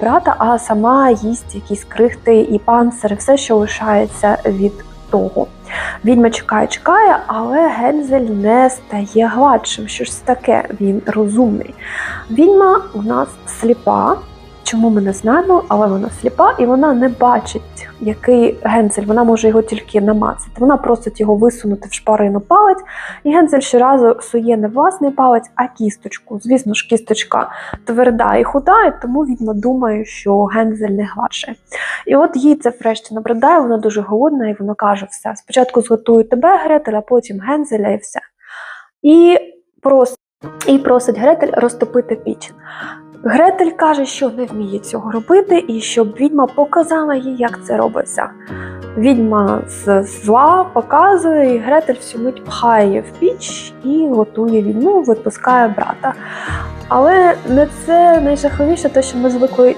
брата, а сама їсть якісь крихти і панцири, все, що лишається від того. Відьма чекає, чекає, але Гензель не стає гладшим. Що ж це таке? Він розумний. Відьма у нас сліпа. Чому ми не знаємо, але вона сліпа і вона не бачить, який гензель. Вона може його тільки намацати. Вона просить його висунути в шпарину палець, і гензель щоразу сує не власний палець, а кісточку. Звісно ж, кісточка тверда і худа, і тому відьма думає, що гензель не гладше. І от їй це врешті набридає, вона дуже голодна, і вона каже: все, спочатку зготую тебе, Гретель, а потім гензеля і все. І просить, і просить Гретель розтопити піч. Гретель каже, що не вміє цього робити, і щоб відьма показала їй, як це робиться. Відьма з зла показує, і Гретель всю мить пхає в піч і готує відьму, випускає брата. Але не це найжахливіше, те, що ми звикли